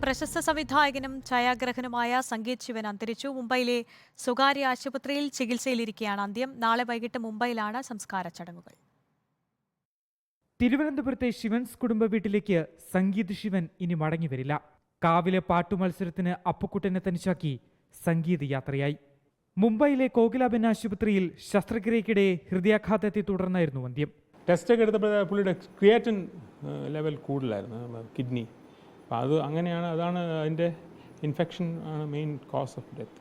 പ്രശസ്ത സംവിധായകനും ഛായാഗ്രഹനുമായ സംഗീത് ശിവൻ അന്തരിച്ചു. മുംബൈയിലെ സ്വകാര്യ ആശുപത്രിയിൽ ചികിത്സയിലിരിക്കെയാണ് അന്ത്യം. നാളെ വൈകിട്ട് മുംബൈയിലാണ് സംസ്കാര ചടങ്ങുകൾ. തിരുവനന്തപുരത്തെ ശിവൻസ് കുടുംബ വീട്ടിലേക്ക് സംഗീത് ശിവൻ ഇനി മടങ്ങി വരില്ല കാവിലെ പാട്ടുമത്സരത്തിന് അപ്പുക്കുട്ടനെ തനിച്ചാക്കി സംഗീത് യാത്രയായി. മുംബൈയിലെ കോകിലാബെൻ ആശുപത്രിയിൽ ശസ്ത്രക്രിയക്കിടെ ഹൃദയാഘാതത്തെ തുടർന്നായിരുന്നു അന്ത്യം. ടെസ്റ്റൊക്കെ എടുത്തപ്പോൾ പുള്ളിയുടെ ക്രിയേറ്റൻ ലെവൽ കൂടുതലായിരുന്നു. കിഡ്നി. അപ്പോൾ അത് അങ്ങനെയാണ് അതാണ് അതിന്റെ ഇൻഫെക്ഷൻ ആണ് മെയിൻ കോസ് ഓഫ് ഡെത്ത്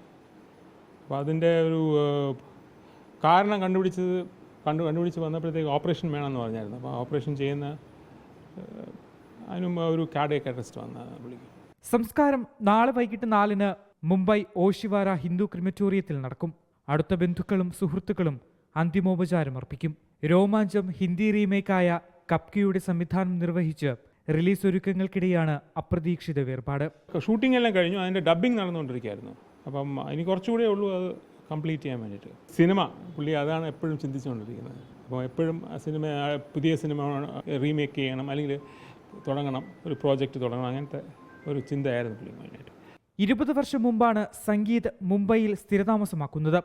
അപ്പോൾ അതിന്റെ ഒരു കാരണം കണ്ടുപിടിച്ചത് കണ്ടു കണ്ടുപിടിച്ച് വന്നപ്പോഴത്തേക്ക് ഓപ്പറേഷൻ വേണമെന്ന് പറഞ്ഞായിരുന്നു. അപ്പോൾ ഓപ്പറേഷൻ ചെയ്യുന്ന അതിനും ഒരു കാർഡിയക് അറസ്റ്റ് വന്ന വിളിക്കും. സംസ്കാരം നാളെ വൈകിട്ട് നാലിന് മുംബൈ ഓഷിവാര ഹിന്ദു ക്രിമറ്റോറിയത്തിൽ നടക്കും. അടുത്ത ബന്ധുക്കളും സുഹൃത്തുക്കളും അന്തിമോപചാരം അർപ്പിക്കും. രോമാഞ്ചം ഹിന്ദി റീമേക്കായ കപ്കിയുടെ സംവിധാനം നിർവഹിച്ച് റിലീസ് ഒരുക്കങ്ങൾക്കിടെയാണ് അപ്രതീക്ഷിത വേർപാട്. ഷൂട്ടിംഗ് എല്ലാം കഴിഞ്ഞു. അതിന്റെ ഡബ്ബിംഗ് നടന്നുകൊണ്ടിരിക്കുകയായിരുന്നു. അപ്പം ഇനി കുറച്ചുകൂടെ ഉള്ളൂ അത് കംപ്ലീറ്റ് ചെയ്യാൻ വേണ്ടിയിട്ട്. സിനിമ പുള്ളി അതാണ് എപ്പോഴും ചിന്തിച്ചുകൊണ്ടിരിക്കുന്നത്. അപ്പോൾ എപ്പോഴും ആ സിനിമ പുതിയ സിനിമ റീമേക്ക് ചെയ്യണം അല്ലെങ്കിൽ തുടങ്ങണം ഒരു പ്രോജക്റ്റ് തുടങ്ങണം അങ്ങനത്തെ ഒരു ചിന്തയായിരുന്നു പുള്ളി മെയിനായിട്ട്. ഇരുപത് വർഷം മുമ്പാണ് സംഗീത് മുംബൈയിൽ സ്ഥിരതാമസമാക്കുന്നത്.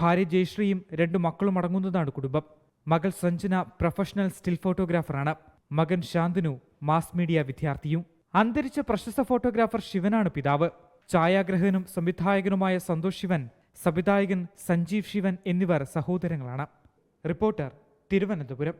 ഭാര്യ ജയശ്രീയും രണ്ടു മക്കളും അടങ്ങുന്നതാണ് കുടുംബം. മകൾ സഞ്ജന പ്രൊഫഷണൽ സ്റ്റിൽ ഫോട്ടോഗ്രാഫറാണ്. മകൻ ശാന്തനു മാസ് മീഡിയ വിദ്യാർത്ഥിയും അന്തരിച്ച പ്രശസ്ത ഫോട്ടോഗ്രാഫർ ശിവനാണ് പിതാവ്. ഛായാഗ്രഹനും സംവിധായകനുമായ സന്തോഷ് ശിവൻ സംവിധായകൻ സഞ്ജീവ് ശിവൻ എന്നിവർ സഹോദരങ്ങളാണ്. റിപ്പോർട്ടർ തിരുവനന്തപുരം.